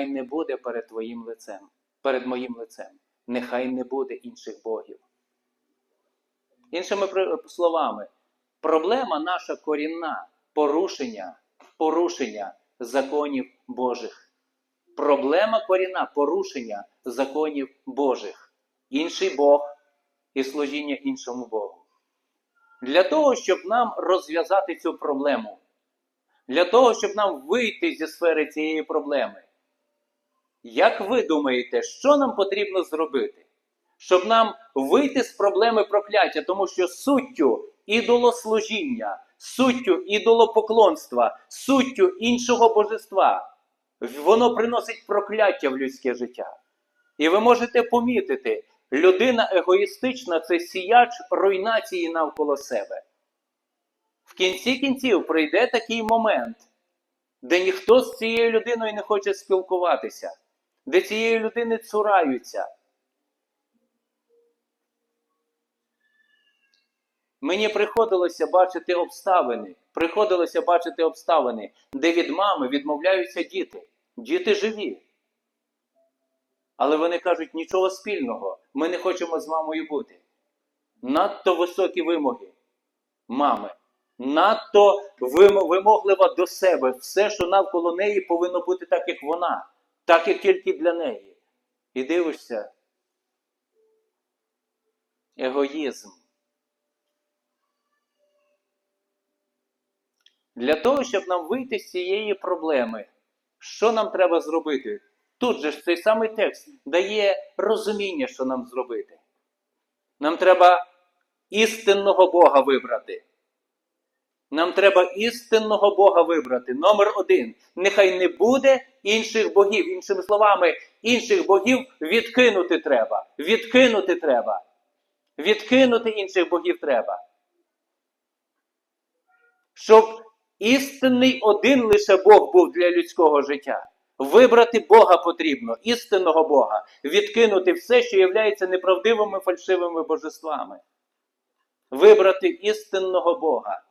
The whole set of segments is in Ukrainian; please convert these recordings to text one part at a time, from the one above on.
нехай не буде перед твоїм лицем, перед моїм лицем, нехай не буде інших богів. Іншими словами, проблема наша корінна порушення, порушення законів Божих. Проблема корінна порушення законів Божих. Інший Бог і служіння іншому Богу. Для того, щоб нам розв'язати цю проблему, для того, щоб нам вийти зі сфери цієї проблеми, як ви думаєте, що нам потрібно зробити? Щоб нам вийти з проблеми прокляття, тому що суттю ідолослужіння, суттю ідолопоклонства, суттю іншого божества, воно приносить прокляття в людське життя. І ви можете помітити, людина егоїстична це сіяч руйнації навколо себе. В кінці кінців прийде такий момент, де ніхто з цією людиною не хоче спілкуватися, де цієї людини цураються. Мені приходилося бачити обставини, приходилося бачити обставини, де від мами відмовляються діти. Діти живі. Але вони кажуть, нічого спільного, ми не хочемо з мамою бути. Надто високі вимоги мами, надто вимоглива до себе. Все, що навколо неї, повинно бути так, як вона, так, як тільки для неї. І дивишся. Егоїзм. Для того, щоб нам вийти з цієї проблеми, що нам треба зробити? Тут же ж цей самий текст дає розуміння, що нам зробити. Нам треба істинного Бога вибрати. Нам треба істинного Бога вибрати. Номер один. Нехай не буде інших богів. Іншими словами, інших богів відкинути треба. Відкинути треба. Відкинути інших богів треба. Щоб істинний один лише Бог був для людського життя. Вибрати Бога потрібно, істинного Бога, відкинути все, що є неправдивими фальшивими божествами. Вибрати істинного Бога.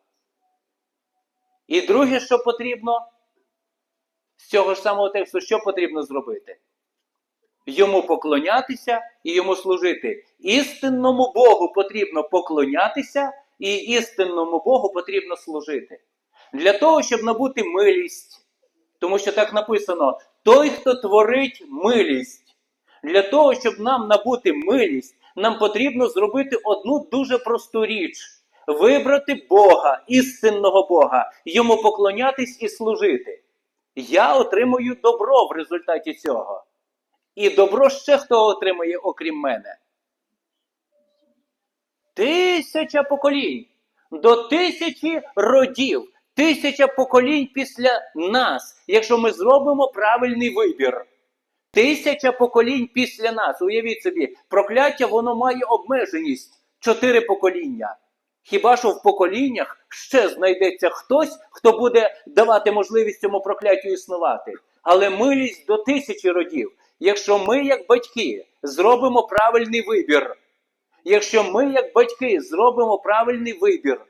І друге, що потрібно, з цього ж самого тексту, що потрібно зробити? Йому поклонятися і йому служити. Істинному Богу потрібно поклонятися, і істинному Богу потрібно служити. Для того, щоб набути милість. Тому що так написано: той, хто творить милість. Для того, щоб нам набути милість, нам потрібно зробити одну дуже просту річ: вибрати Бога, істинного Бога, йому поклонятись і служити. Я отримую добро в результаті цього. І добро ще хто отримує, окрім мене. Тисяча поколінь до тисячі родів, тисяча поколінь після нас, якщо ми зробимо правильний вибір. Тисяча поколінь після нас. Уявіть собі, прокляття воно має обмеженість чотири покоління. Хіба що в поколіннях ще знайдеться хтось, хто буде давати можливість цьому прокляттю існувати. Але милість до тисячі родів. Якщо ми, як батьки, зробимо правильний вибір, якщо ми, як батьки, зробимо правильний вибір,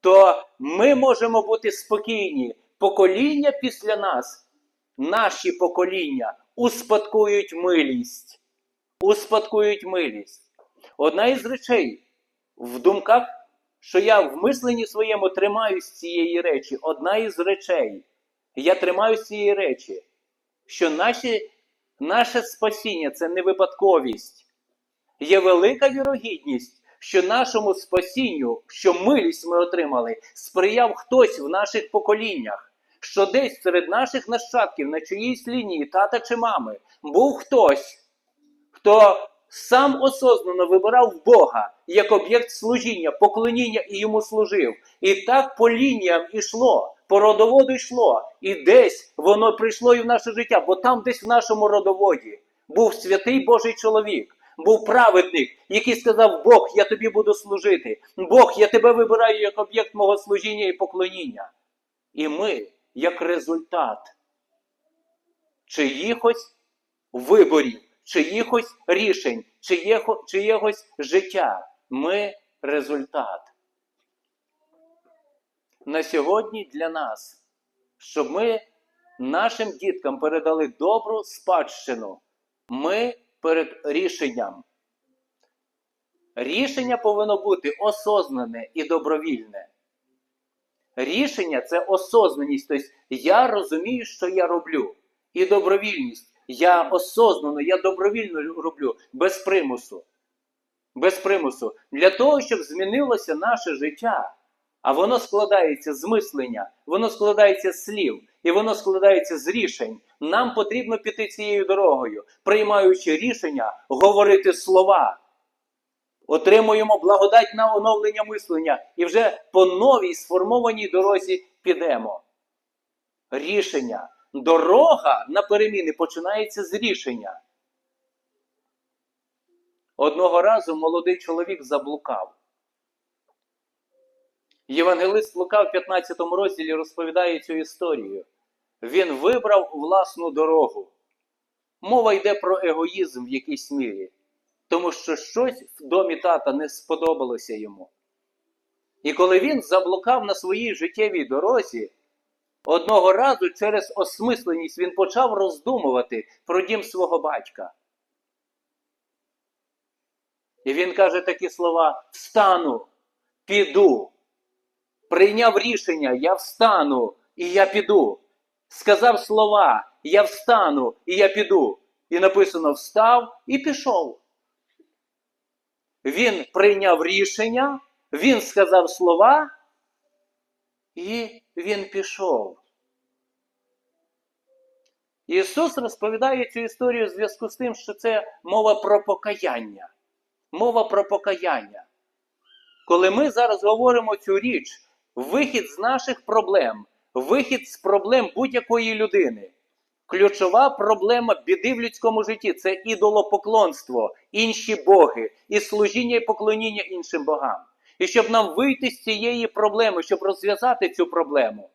то ми можемо бути спокійні. Покоління після нас, наші покоління, успадкують милість. Успадкують милість. Одна із речей в думках, що я в мисленні своєму тримаюсь цієї речі, одна із речей, я тримаюсь цієї речі, що наші, наше спасіння це не випадковість. Є велика вірогідність, що нашому спасінню, що милість ми отримали, сприяв хтось в наших поколіннях, що десь серед наших нащадків, на чиїсь лінії, тата чи мами, був хтось, хто сам осознано вибирав Бога як об'єкт служіння, поклоніння і йому служив. І так по лініям ішло, по родоводу йшло, і десь воно прийшло і в наше життя, бо там десь в нашому родоводі був святий Божий чоловік. Був праведник, який сказав: Бог, я тобі буду служити. Бог, я тебе вибираю як об'єкт мого служіння і поклоніння. І ми, як результат чиїхось виборів, чиїхось рішень, чиєго, чиєгось життя, ми результат. На сьогодні для нас, щоб ми нашим діткам передали добру спадщину. Ми перед рішенням. Рішення повинно бути осознане і добровільне. Рішення це осознаність. Тобто я розумію, що я роблю. І добровільність. Я осознано, я добровільно роблю, без примусу. Без примусу. Для того, щоб змінилося наше життя. А воно складається з мислення, воно складається з слів, і воно складається з рішень. Нам потрібно піти цією дорогою, приймаючи рішення, говорити слова. Отримуємо благодать на оновлення мислення і вже по новій сформованій дорозі підемо. Рішення. Дорога на переміни починається з рішення. Одного разу молодий чоловік заблукав. Євангелист Лука в 15 розділі розповідає цю історію. Він вибрав власну дорогу. Мова йде про егоїзм в якійсь мірі, тому що щось в домі тата не сподобалося йому. І коли він заблукав на своїй життєвій дорозі, одного разу через осмисленість він почав роздумувати про дім свого батька. І він каже такі слова: Встану, піду. Прийняв рішення, я встану і я піду. Сказав слова, я встану і я піду. І написано встав і пішов. Він прийняв рішення, він сказав слова, і він пішов. Ісус розповідає цю історію в зв'язку з тим, що це мова про покаяння. Мова про покаяння. Коли ми зараз говоримо цю річ, вихід з наших проблем, вихід з проблем будь-якої людини. Ключова проблема біди в людському житті це ідолопоклонство, інші боги, і служіння і поклоніння іншим богам. І щоб нам вийти з цієї проблеми, щоб розв'язати цю проблему,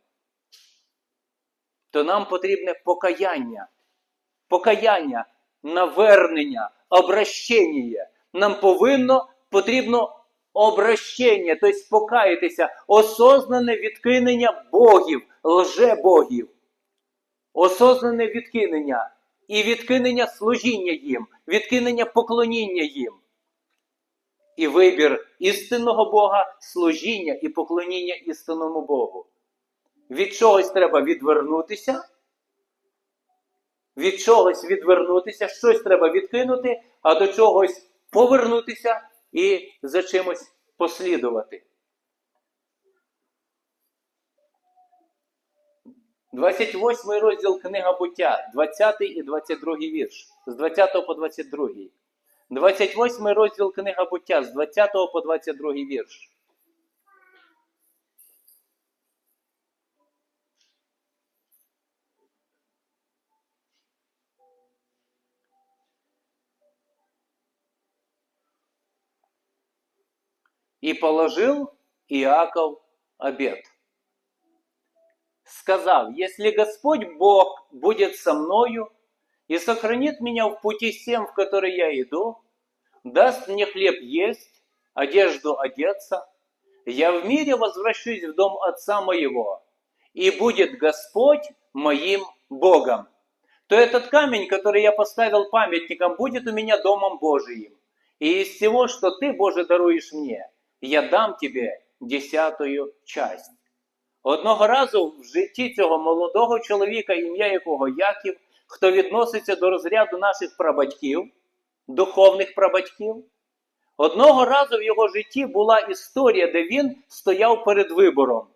то нам потрібне покаяння. Покаяння, навернення, обращення. Нам повинно потрібно обращення, тобто покаятися, осознане відкинення богів, лжебогів. Осознане відкинення і відкинення служіння їм, відкинення поклоніння їм. І вибір істинного Бога, служіння і поклоніння істинному Богу. Від чогось треба відвернутися, від чогось відвернутися, щось треба відкинути, а до чогось повернутися і за чимось послідувати. 28 розділ книга буття, 20 і 22 вірш, з 20 по 22. 28 розділ книга буття, з 20 по 22 вірш. И положил Иаков обед. Сказав, если Господь Бог будет со мною и сохранит меня в пути всем, в который я иду, даст мне хлеб есть, одежду одеться, я в мире возвращусь в дом отца моего, и будет Господь моим Богом. То этот камень, который я поставил памятником, будет у меня домом Божиим. И из всего, что ты, Боже, даруешь мне, я дам тебе десятую часть. Одного разу в житті цього молодого чоловіка, ім'я якого Яків, хто відноситься до розряду наших прабатьків, духовних прабатьків, одного разу в його житті була історія, де він стояв перед вибором.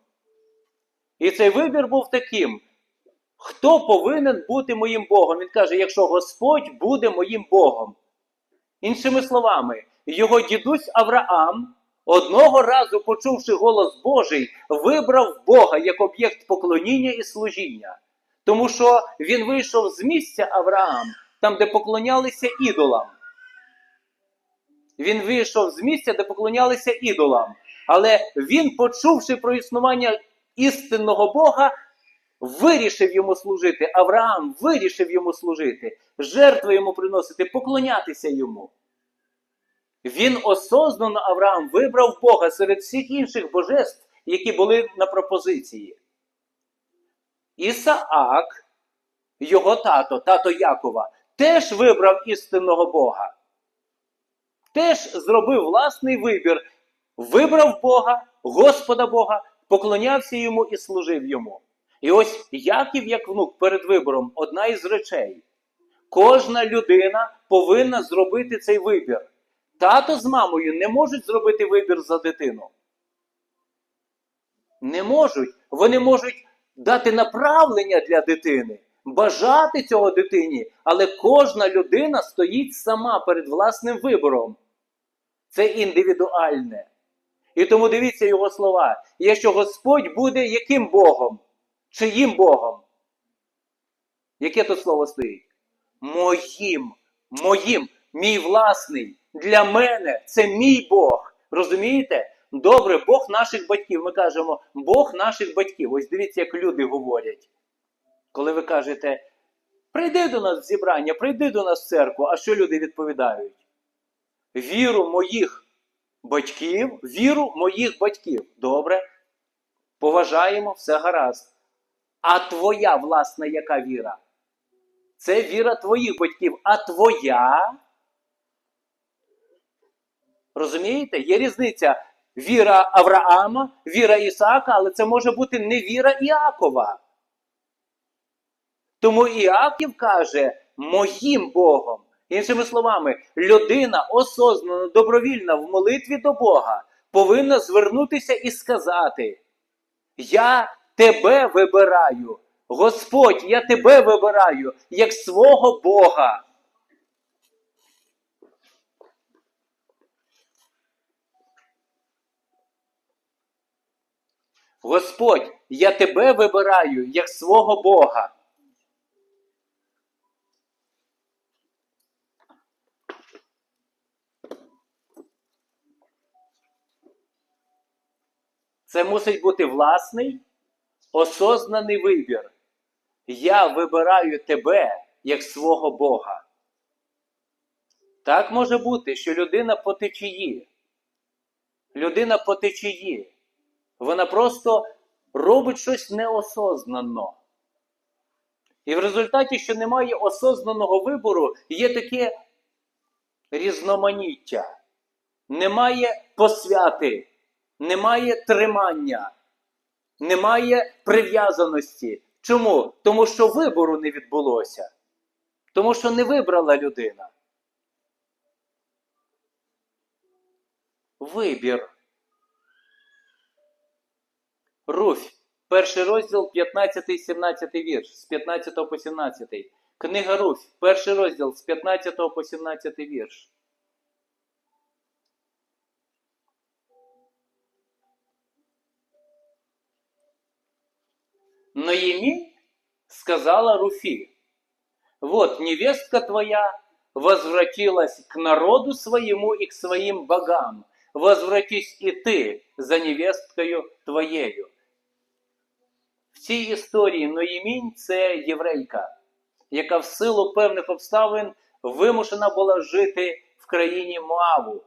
І цей вибір був таким: хто повинен бути моїм Богом? Він каже: якщо Господь буде моїм Богом. Іншими словами, його дідусь Авраам. Одного разу, почувши голос Божий, вибрав Бога як об'єкт поклоніння і служіння. Тому що він вийшов з місця Авраам, там, де поклонялися ідолам. Він вийшов з місця, де поклонялися ідолам. Але він, почувши про існування істинного Бога, вирішив йому служити. Авраам вирішив йому служити, жертви йому приносити, поклонятися йому. Він осознано Авраам вибрав Бога серед всіх інших божеств, які були на пропозиції. Ісаак його тато, тато Якова, теж вибрав істинного Бога. Теж зробив власний вибір. Вибрав Бога, Господа Бога, поклонявся йому і служив йому. І ось Яків, як внук, перед вибором одна із речей. Кожна людина повинна зробити цей вибір. Тато з мамою не можуть зробити вибір за дитину. Не можуть. Вони можуть дати направлення для дитини, бажати цього дитині, але кожна людина стоїть сама перед власним вибором. Це індивідуальне. І тому дивіться його слова. Якщо Господь буде яким Богом? Чиїм Богом? Яке тут слово стоїть? Моїм, моїм, мій власний. Для мене це мій Бог. Розумієте? Добре, Бог наших батьків. Ми кажемо, Бог наших батьків. Ось дивіться, як люди говорять. Коли ви кажете, прийди до нас в зібрання, прийди до нас в церкву, а що люди відповідають? Віру моїх батьків, віру моїх батьків. Добре, поважаємо, все гаразд. А твоя власна яка віра? Це віра твоїх батьків, а твоя. Розумієте? Є різниця віра Авраама, віра Ісаака, але це може бути не віра Іакова. Тому Іаків каже моїм Богом. Іншими словами, людина осознано, добровільна в молитві до Бога повинна звернутися і сказати: Я тебе вибираю. Господь, я тебе вибираю як свого Бога. Господь, я тебе вибираю як свого Бога. Це мусить бути власний, осознаний вибір. Я вибираю тебе як свого Бога. Так може бути, що людина по течії. Людина по течії. Вона просто робить щось неосознано. І в результаті, що немає осознаного вибору, є таке різноманіття. Немає посвяти, немає тримання, немає прив'язаності. Чому? Тому що вибору не відбулося. Тому що не вибрала людина. Вибір. Руфь, перший розділ, 15 17 вірш, з 15 по 17. Книга Руфь, перший розділ з 15 по 17 вірш. Ноемí сказала Руфи, вот невестка твоя возвратилась к народу своему и к своим богам. Возвратись и ты за невесткою твоєю. Цій історії Ноємінь це єврейка, яка в силу певних обставин вимушена була жити в країні Моаву.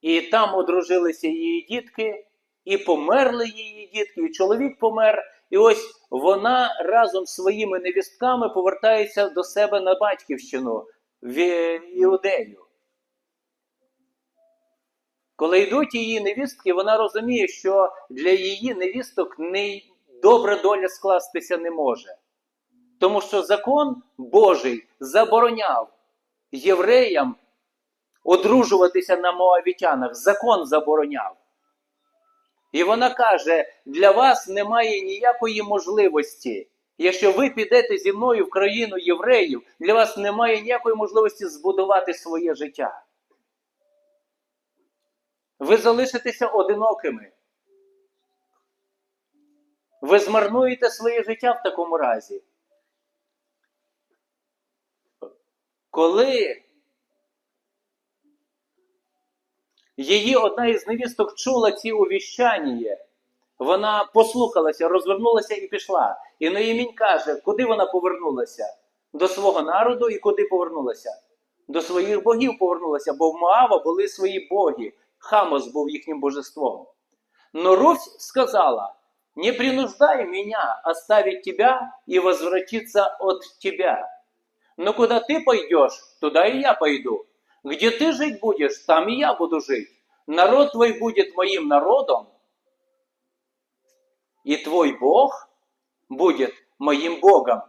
І там одружилися її дітки, і померли її дітки, і чоловік помер. І ось вона разом з своїми невістками повертається до себе на батьківщину в Іудею. Коли йдуть її невістки, вона розуміє, що для її невісток не добра доля скластися не може. Тому що закон Божий забороняв євреям одружуватися на моавітянах. Закон забороняв. І вона каже: для вас немає ніякої можливості. Якщо ви підете зі мною в країну євреїв, для вас немає ніякої можливості збудувати своє життя. Ви залишитеся одинокими. Ви змарнуєте своє життя в такому разі. Коли її одна із невісток чула ці увіщання, вона послухалася, розвернулася і пішла. І Ноємінь каже, куди вона повернулася? До свого народу і куди повернулася? До своїх богів повернулася, бо в Моава були свої боги. Хамос був їхнім божеством. Но Руфь сказала: Не принуждай меня оставить тебя и возвратиться от тебя. Но куда ты пойдешь, туда и я пойду. Где ты жить будешь, там и я буду жить. Народ твой будет моим народом, и твой Бог будет моим Богом.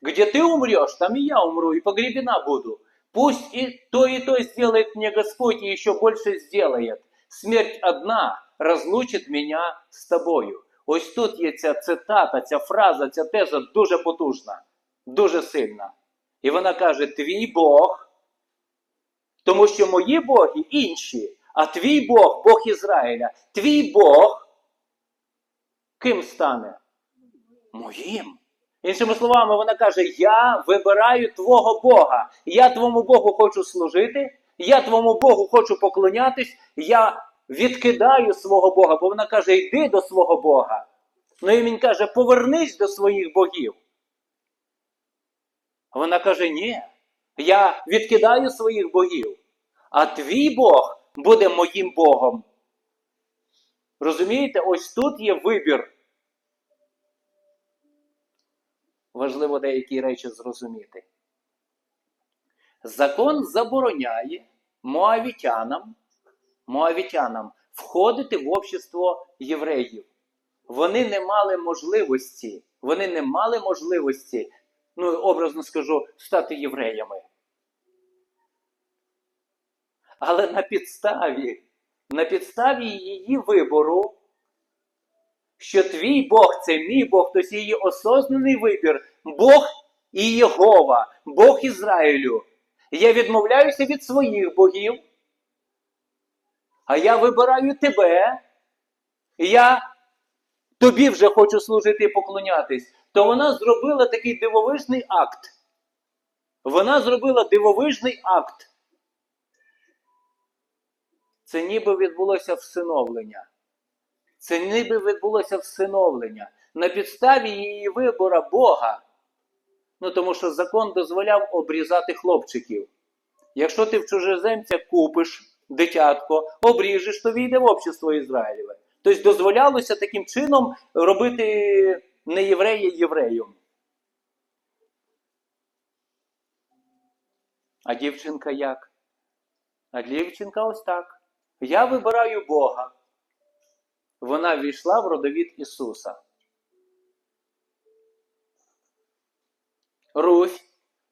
Где ты умрешь, там и я умру, и погребена буду. Пусть и то, и то сделает мне Господь, и еще больше сделает. Смерть одна розлучить меня з тобою. Ось тут є ця цитата, ця фраза, ця теза дуже потужна, дуже сильна. І вона каже: Твій Бог, тому що мої боги інші, а твій Бог, Бог Ізраїля, твій Бог, ким стане? Моїм. Іншими словами, вона каже: Я вибираю твого Бога. Я твому Богу хочу служити, я твому Богу хочу поклонятись, я відкидаю свого Бога, бо вона каже: йди до свого Бога. Ну і він каже, повернись до своїх богів. Вона каже: ні, я відкидаю своїх богів, а твій Бог буде моїм Богом. Розумієте, ось тут є вибір. Важливо деякі речі зрозуміти. Закон забороняє моавітянам, моавітянам входити в общество євреїв. Вони не мали можливості, вони не мали можливості, ну образно скажу, стати євреями. Але на підставі, на підставі її вибору, що твій Бог це мій Бог, тобто її осознаний вибір, Бог і Єгова, Бог Ізраїлю. Я відмовляюся від своїх богів, а я вибираю тебе, і я тобі вже хочу служити і поклонятись, то вона зробила такий дивовижний акт. Вона зробила дивовижний акт. Це ніби відбулося всиновлення. Це ніби відбулося всиновлення на підставі її вибора Бога. Ну, тому що закон дозволяв обрізати хлопчиків. Якщо ти в чужеземця купиш дитятко, обріжеш, то війде в общество Ізраїлеве. Тобто дозволялося таким чином робити не єврея євреєм. А дівчинка як? А дівчинка ось так. Я вибираю Бога. Вона війшла в родовід Ісуса. Русь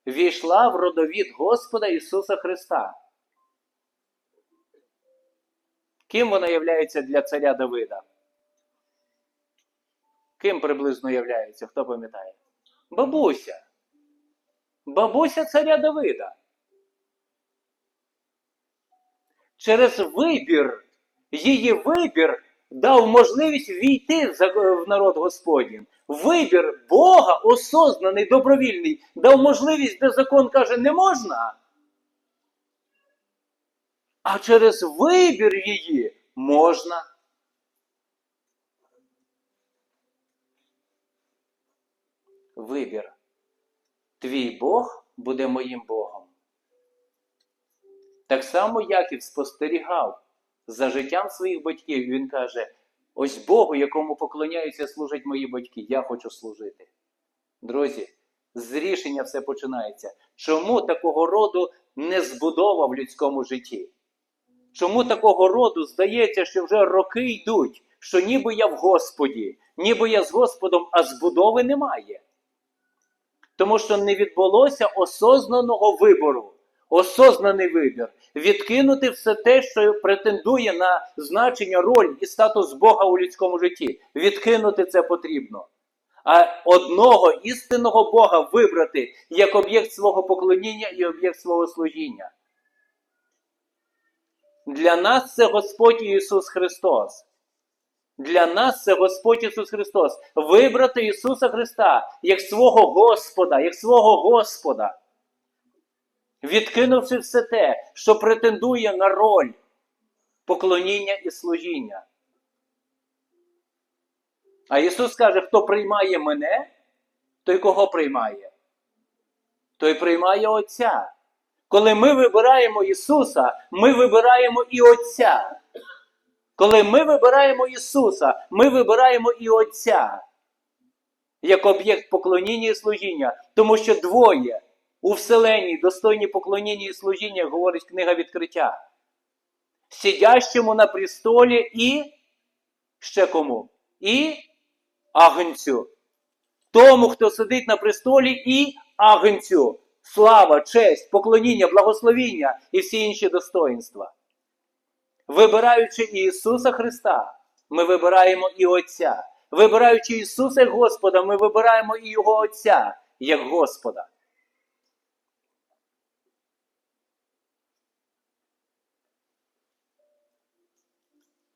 війшла в родовід Господа Ісуса Христа. Ким вона являється для царя Давида? Ким приблизно являється? Хто пам'ятає? Бабуся. Бабуся царя Давида. Через вибір, її вибір дав можливість війти в народ Господній. Вибір Бога, осознаний, добровільний, дав можливість, де закон каже, не можна. А через вибір її можна. Вибір. Твій Бог буде моїм Богом. Так само Яків спостерігав за життям своїх батьків. Він каже: ось Богу, якому поклоняються, служать мої батьки, я хочу служити. Друзі, з рішення все починається. Чому такого роду не збудова в людському житті? Чому такого роду здається, що вже роки йдуть, що ніби я в Господі, ніби я з Господом, а збудови немає? Тому що не відбулося осознаного вибору, осознаний вибір, відкинути все те, що претендує на значення, роль і статус Бога у людському житті. Відкинути це потрібно. А одного істинного Бога вибрати як об'єкт свого поклоніння і об'єкт свого служіння. Для нас це Господь Ісус Христос. Для нас це Господь Ісус Христос. Вибрати Ісуса Христа як свого Господа, як свого Господа. Відкинувши все те, що претендує на роль поклоніння і служіння. А Ісус каже, хто приймає мене, той кого приймає? Той приймає Отця. Коли ми вибираємо Ісуса, ми вибираємо і Отця. Коли ми вибираємо Ісуса, ми вибираємо і Отця як об'єкт поклоніння і служіння, тому що двоє у вселенні достойні поклоніння і служіння, говорить книга відкриття. Сидящому на престолі і ще кому? І агнцю. Тому, хто сидить на престолі, і агнцю. Слава, честь, поклоніння, благословіння і всі інші достоїнства. Вибираючи Ісуса Христа, ми вибираємо і Отця. Вибираючи Ісуса як Господа, ми вибираємо і Його Отця як Господа.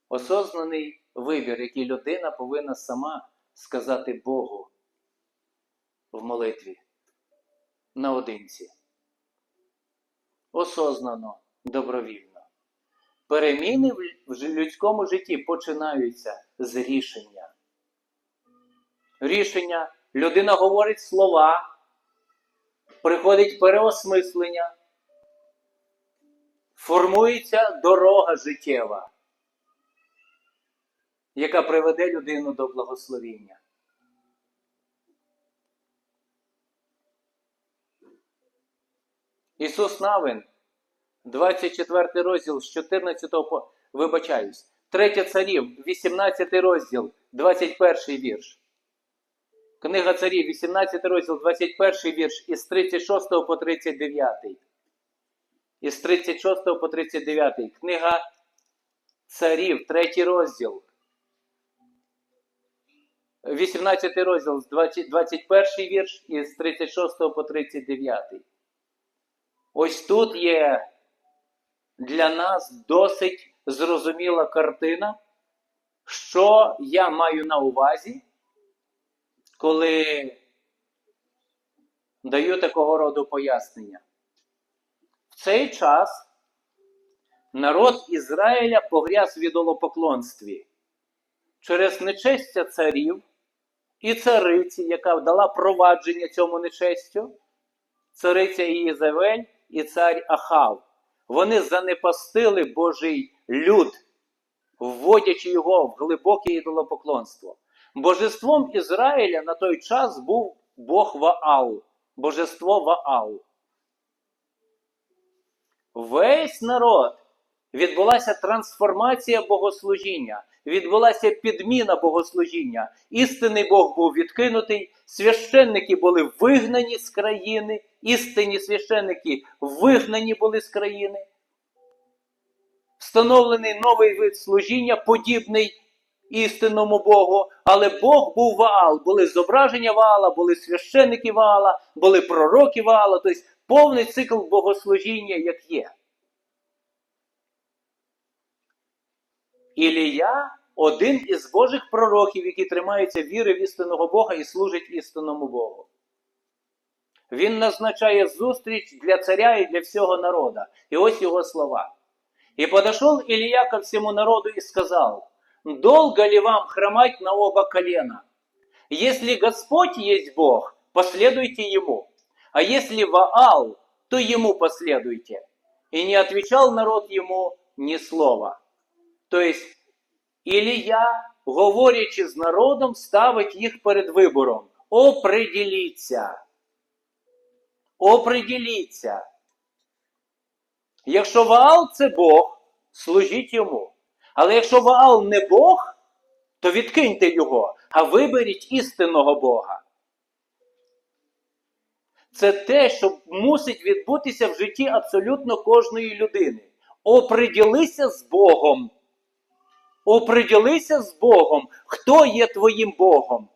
Осознаний вибір, який людина повинна сама сказати Богу в молитві наодинці. Осознано, добровільно. Переміни в людському житті починаються з рішення. Рішення людина говорить слова, приходить переосмислення, формується дорога життєва, яка приведе людину до благословіння. Ісус Навин, 24 розділ з 14 по вибачаюсь, 3 царів, 18 розділ, 21 вірш. Книга царів, 18 розділ, 21 вірш із 36 по 39. Із 36 по 39. Книга царів, 3 розділ. 18 розділ 21 вірш із 36 по 39. Ось тут є для нас досить зрозуміла картина, що я маю на увазі, коли даю такого роду пояснення. В цей час народ Ізраїля погряз в ідолопоклонстві через нечестя царів і цариці, яка дала провадження цьому нечестю, цариця Ієзавель і цар Ахав. Вони занепастили Божий люд, вводячи його в глибоке ідолопоклонство. Божеством Ізраїля на той час був Бог Ваал, божество Ваал. Весь народ відбулася трансформація богослужіння, відбулася підміна богослужіння. Істинний Бог був відкинутий, священники були вигнані з країни, істинні священники вигнані були з країни. Встановлений новий вид служіння, подібний істинному Богу, але Бог був Ваал. Були зображення Ваала, були священники Ваала, були пророки Ваала, тобто повний цикл богослужіння, як є. Ілія один із Божих пророків, які тримаються віри в істинного Бога і служить істинному Богу. Він назначає зустріч для царя і для всього народа. І ось його слова. «И подошел Илья ко всему народу и сказал, «Долго ли вам хромать на оба колена? Если Господь есть Бог, последуйте Ему, а если Ваал, то Ему последуйте». И не отвечал народ Ему ни слова. То есть Ілія, говорячи з народом, ставить їх перед вибором. Оприділіться. Оприділіться. Якщо Ваал це Бог, служіть йому. Але якщо Ваал не Бог, то відкиньте його, а виберіть істинного Бога. Це те, що мусить відбутися в житті абсолютно кожної людини. Оприділися з Богом. Оприділися з Богом, хто є твоїм Богом,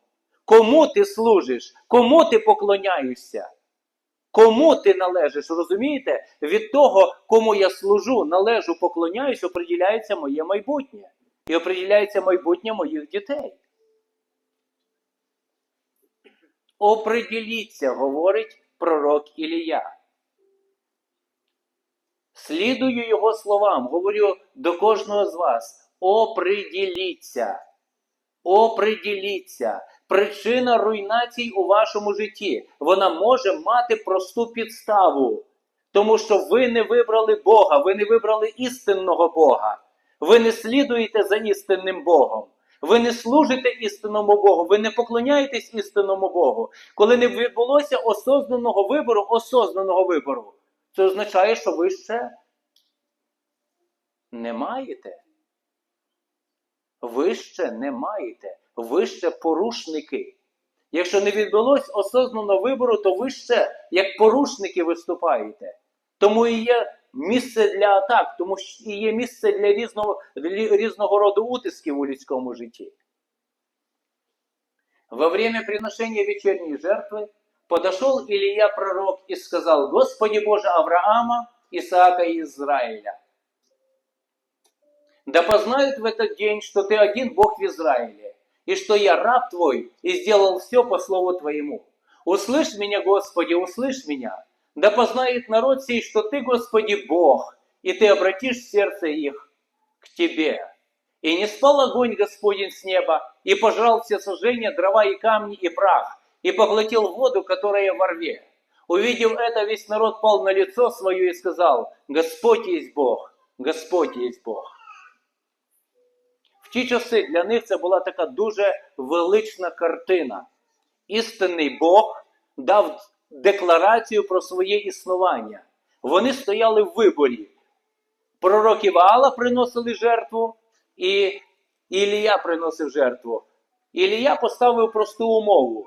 кому ти служиш, кому ти поклоняєшся, кому ти належиш. Розумієте? Від того, кому я служу, належу, поклоняюсь, оприділяється моє майбутнє. І оприділяється майбутнє моїх дітей. Оприділіться, говорить пророк Ілія. Слідую його словам, говорю до кожного з вас. Оприділіться. Оприділіться. Причина руйнацій у вашому житті. Вона може мати просту підставу. Тому що ви не вибрали Бога, ви не вибрали істинного Бога. Ви не слідуєте за істинним Богом. Ви не служите істинному Богу, ви не поклоняєтесь істинному Богу. Коли не відбулося осознаного вибору, осознаного вибору, це означає, що ви ще не маєте. Ви ще не маєте. Ви ще порушники. Якщо не відбулось осознаного вибору, то ви ще як порушники виступаєте. Тому і є місце для атак, тому і є місце для різного, різного роду утисків у людському житті. Во время приношения вечерней жертвы подошел Илья пророк и сказал, Господи Боже Авраама, Исаака и Израиля, да познают в этот день, что Ты один Бог в Израиле, и что я раб Твой, и сделал все по слову Твоему. Услышь меня, Господи, услышь меня. Да познает народ сей, что Ты, Господи, Бог, и Ты обратишь сердце их к Тебе. И не спал огонь Господень с неба, и пожрал все сожжения, дрова и камни, и прах, и поглотил воду, которая во рве. Увидев это, весь народ пал на лицо свое и сказал, Господь есть Бог, Господь есть Бог. Ті часи для них це була така дуже велична картина. Істинний Бог дав декларацію про своє існування. Вони стояли в виборі. Пророки Ваала приносили жертву, і Ілія приносив жертву. Ілія поставив просту умову.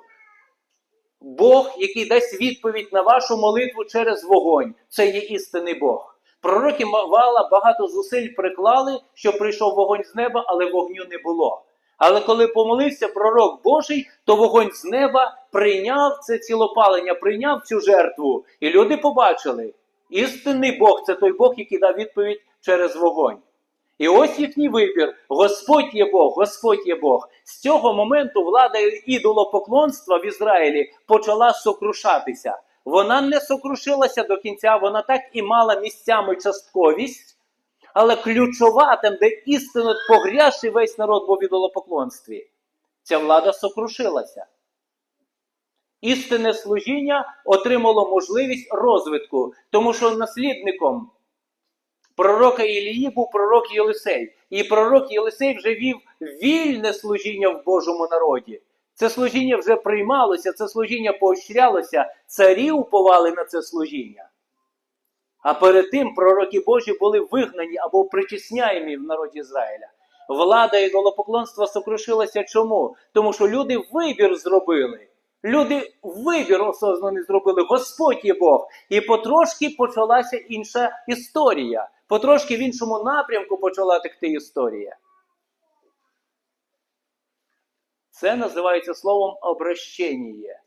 Бог, який дасть відповідь на вашу молитву через вогонь, це є істинний Бог. Пророки Вала багато зусиль приклали, що прийшов вогонь з неба, але вогню не було. Але коли помолився пророк Божий, то вогонь з неба прийняв це цілопалення, прийняв цю жертву. І люди побачили, істинний Бог це той Бог, який дав відповідь через вогонь. І ось їхній вибір: Господь є Бог, Господь є Бог. З цього моменту влада ідолопоклонства в Ізраїлі почала сокрушатися. Вона не сокрушилася до кінця, вона так і мала місцями частковість, але ключова, там, де істинно погрязший весь народ був в ідолопоклонстві, ця влада сокрушилася. Істинне служіння отримало можливість розвитку, тому що наслідником пророка Ілії був пророк Єлисей. І пророк Єлисей вже вів вільне служіння в Божому народі. Це служіння вже приймалося, це служіння поощрялося, царі уповали на це служіння. А перед тим пророки Божі були вигнані або притісняємі в народі Ізраїля. Влада ідолопоклонства сокрушилася чому? Тому що люди вибір зробили. Люди вибір осознаний зробили. Господь є Бог. І потрошки почалася інша історія. Потрошки в іншому напрямку почала текти історія. Це називається словом обращення.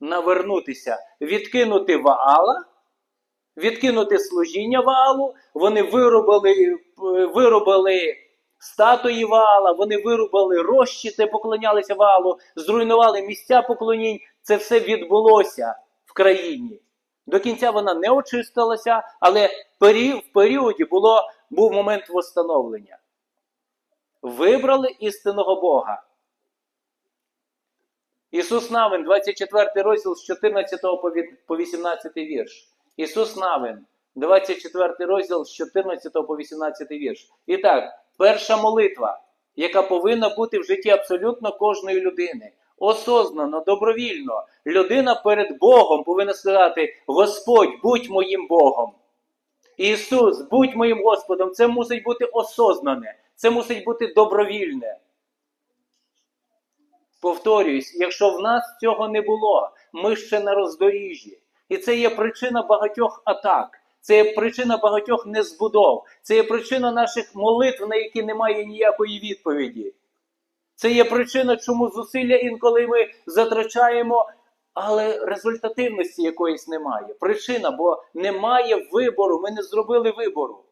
Навернутися, відкинути Ваала, відкинути служіння Ваалу. Вони виробили, виробили статуї Ваала, вони вирубали розчіти, поклонялися Ваалу, зруйнували місця поклонінь. Це все відбулося в країні. До кінця вона не очистилася, але в періоді було, був момент восстановлення. Вибрали істинного Бога. Ісус Навин, 24 розділ з 14 по 18 вірш. Ісус Навин, 24 розділ з 14 по 18 вірш. І так, перша молитва, яка повинна бути в житті абсолютно кожної людини. Осознано, добровільно. Людина перед Богом повинна сказати: Господь, будь моїм Богом. Ісус, будь моїм Господом. Це мусить бути осознане, це мусить бути добровільне. Повторююсь, якщо в нас цього не було, ми ще на роздоріжжі. І це є причина багатьох атак, це є причина багатьох незбудов, це є причина наших молитв, на які немає ніякої відповіді. Це є причина, чому зусилля інколи ми затрачаємо, але результативності якоїсь немає. Причина, бо немає вибору, ми не зробили вибору.